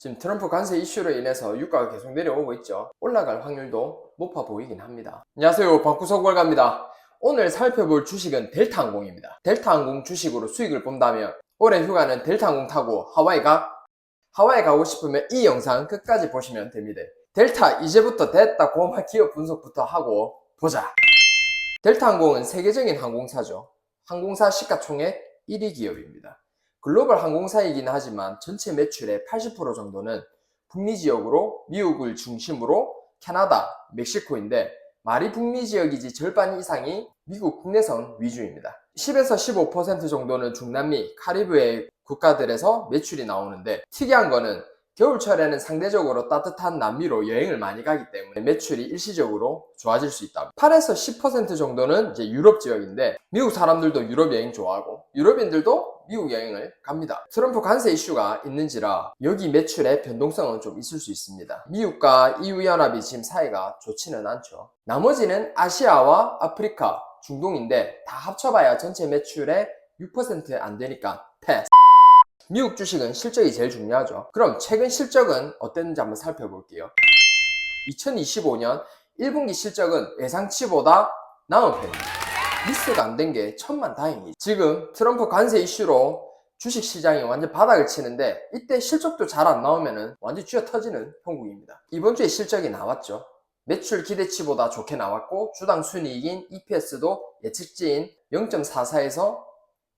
지금 트럼프 관세 이슈로 인해서 유가가 계속 내려오고 있죠. 올라갈 확률도 높아 보이긴 합니다. 안녕하세요. 방구석 월가입니다. 오늘 살펴볼 주식은 델타항공입니다. 델타항공 주식으로 수익을 본다면 올해 휴가는 델타항공 타고 하와이 가? 하와이 가고 싶으면 이 영상 끝까지 보시면 됩니다. 델타 이제부터 됐다 고마 기업 분석부터 하고 보자. 델타항공은 세계적인 항공사죠. 항공사 시가총액 1위 기업입니다. 글로벌 항공사이긴 하지만 전체 매출의 80% 정도는 북미 지역으로 미국을 중심으로 캐나다, 멕시코인데 말이 북미 지역이지 절반 이상이 미국 국내선 위주입니다. 10에서 15% 정도는 중남미, 카리브해 국가들에서 매출이 나오는데 특이한 거는 겨울철에는 상대적으로 따뜻한 남미로 여행을 많이 가기 때문에 매출이 일시적으로 좋아질 수 있다. 8에서 10% 정도는 이제 유럽 지역인데 미국 사람들도 유럽 여행 좋아하고 유럽인들도 미국 여행을 갑니다. 트럼프 관세 이슈가 있는지라 여기 매출의 변동성은 좀 있을 수 있습니다. 미국과 EU 연합이 지금 사이가 좋지는 않죠. 나머지는 아시아와 아프리카, 중동인데 다 합쳐봐야 전체 매출의 6%안 되니까 패스. 미국 주식은 실적이 제일 중요하죠. 그럼 최근 실적은 어땠는지 한번 살펴볼게요. 2025년 1분기 실적은 예상치보다 나은 편입니다. 미스가 안 된 게 천만 다행이죠. 지금 트럼프 관세 이슈로 주식 시장이 완전 바닥을 치는데 이때 실적도 잘 안 나오면 완전 쥐어 터지는 형국입니다. 이번 주에 실적이 나왔죠. 매출 기대치보다 좋게 나왔고 주당 순이익인 EPS도 예측치인 0.44에서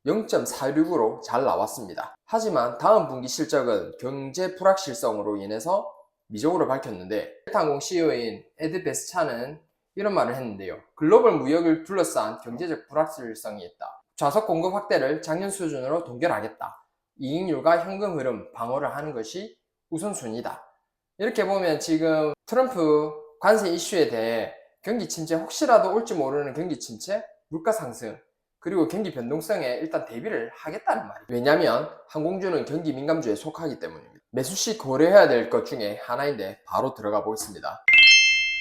0.46으로 잘 나왔습니다. 하지만 다음 분기 실적은 경제 불확실성으로 인해서 미적으로 밝혔는데 델타항공 CEO인 에드 베스차는 이런 말을 했는데요. 글로벌 무역을 둘러싼 경제적 불확실성이 있다. 좌석 공급 확대를 작년 수준으로 동결하겠다. 이익률과 현금 흐름 방어를 하는 것이 우선순위다. 이렇게 보면 지금 트럼프 관세 이슈에 대해 경기 침체 혹시라도 올지 모르는 경기 침체, 물가 상승, 그리고 경기 변동성에 일단 대비를 하겠다는 말이에요. 왜냐하면 항공주는 경기 민감주에 속하기 때문입니다. 매수 시 고려해야 될 것 중에 하나인데 바로 들어가 보겠습니다.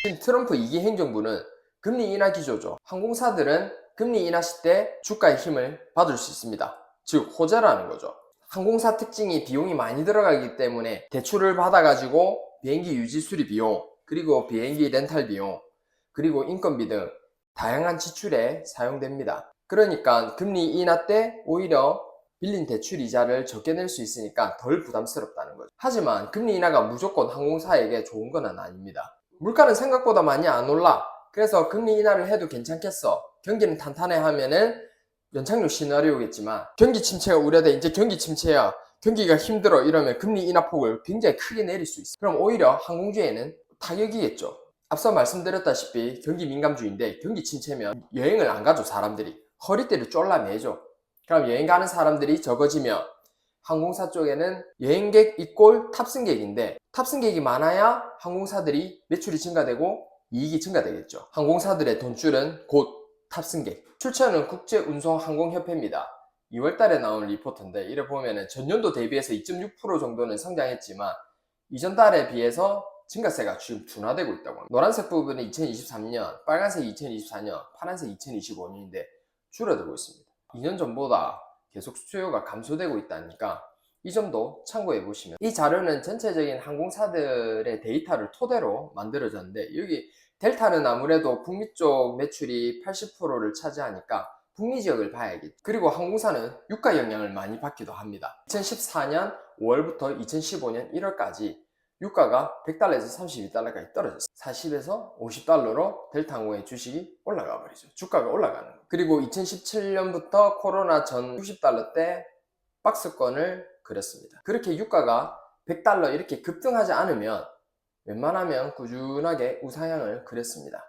지금 트럼프 2기 행정부는 금리 인하 기조죠. 항공사들은 금리 인하 시때 주가의 힘을 받을 수 있습니다. 즉 호재라는 거죠. 항공사 특징이 비용이 많이 들어가기 때문에 대출을 받아가지고 비행기 유지 수리 비용, 그리고 비행기 렌탈 비용, 그리고 인건비 등 다양한 지출에 사용됩니다. 그러니까 금리 인하 때 오히려 빌린 대출 이자를 적게 낼 수 있으니까 덜 부담스럽다는 거죠. 하지만 금리 인하가 무조건 항공사에게 좋은 건 아닙니다. 물가는 생각보다 많이 안 올라. 그래서 금리 인하를 해도 괜찮겠어. 경기는 탄탄해 하면은 연착륙 시나리오겠지만 경기 침체가 우려돼. 이제 경기 침체야. 경기가 힘들어 이러면 금리 인하 폭을 굉장히 크게 내릴 수 있어. 그럼 오히려 항공주에는 타격이겠죠. 앞서 말씀드렸다시피 경기 민감주인데 경기 침체면 여행을 안 가죠 사람들이. 허리띠를 쫄라 매죠. 그럼 여행 가는 사람들이 적어지면 항공사 쪽에는 여행객 이꼴 탑승객인데 탑승객이 많아야 항공사들이 매출이 증가되고 이익이 증가되겠죠. 항공사들의 돈줄은 곧 탑승객. 출처는 국제운송항공협회입니다. 2월달에 나온 리포트인데 이래 보면은 전년도 대비해서 2.6% 정도는 성장했지만 이전 달에 비해서 증가세가 지금 둔화되고 있다고 합니다. 노란색 부분은 2023년, 빨간색 2024년, 파란색 2025년인데 줄어들고 있습니다. 2년 전보다 계속 수요가 감소되고 있다니까 이 점도 참고해 보시면 이 자료는 전체적인 항공사들의 데이터를 토대로 만들어졌는데 여기 델타는 아무래도 북미 쪽 매출이 80%를 차지하니까 북미 지역을 봐야겠죠. 그리고 항공사는 유가 영향을 많이 받기도 합니다. 2014년 5월부터 2015년 1월까지 유가가 100달러에서 32달러까지 떨어졌어요. 40에서 50달러로 델타항공의 주식이 올라가 버리죠. 주가가 올라가는 거예요. 그리고 2017년부터 코로나 전 60달러 때 박스권을 그렸습니다. 그렇게 유가가 100달러 이렇게 급등하지 않으면 웬만하면 꾸준하게 우상향을 그렸습니다.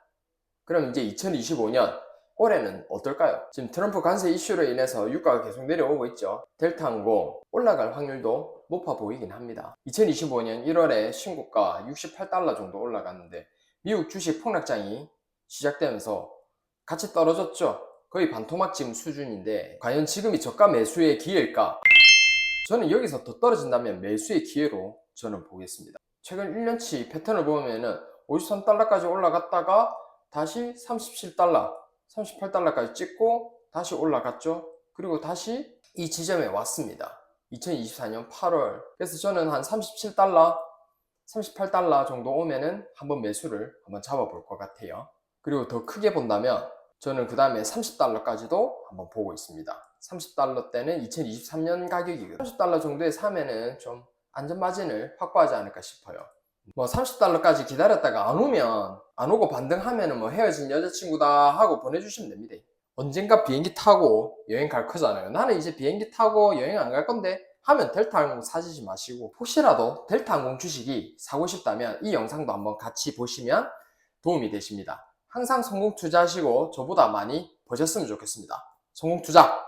그럼 이제 2025년 올해는 어떨까요? 지금 트럼프 관세 이슈로 인해서 유가가 계속 내려오고 있죠. 델타 항공 올라갈 확률도 높아 보이긴 합니다. 2025년 1월에 신고가 68달러 정도 올라갔는데 미국 주식 폭락장이 시작되면서 같이 떨어졌죠. 거의 반토막짐 수준인데 과연 지금이 저가 매수의 기회일까? 저는 여기서 더 떨어진다면 매수의 기회로 저는 보겠습니다. 최근 1년치 패턴을 보면은 53달러까지 올라갔다가 다시 37달러, 38달러까지 찍고 다시 올라갔죠. 그리고 다시 이 지점에 왔습니다. 2024년 8월. 그래서 저는 한 37달러, 38달러 정도 오면은 한번 매수를 한번 잡아볼 것 같아요. 그리고 더 크게 본다면 저는 그 다음에 30달러까지도 한번 보고 있습니다. 30달러 때는 2023년 가격이거든요. 30달러 정도에 사면은 좀 안전마진을 확보하지 않을까 싶어요. 뭐 30달러까지 기다렸다가 안 오면 안 오고 반등하면은 뭐 헤어진 여자친구다 하고 보내주시면 됩니다. 언젠가 비행기 타고 여행 갈 거잖아요. 나는 이제 비행기 타고 여행 안 갈 건데 하면 델타 항공 사지지 마시고 혹시라도 델타 항공 주식이 사고 싶다면 이 영상도 한번 같이 보시면 도움이 되십니다. 항상 성공 투자하시고 저보다 많이 버셨으면 좋겠습니다. 성공 투자!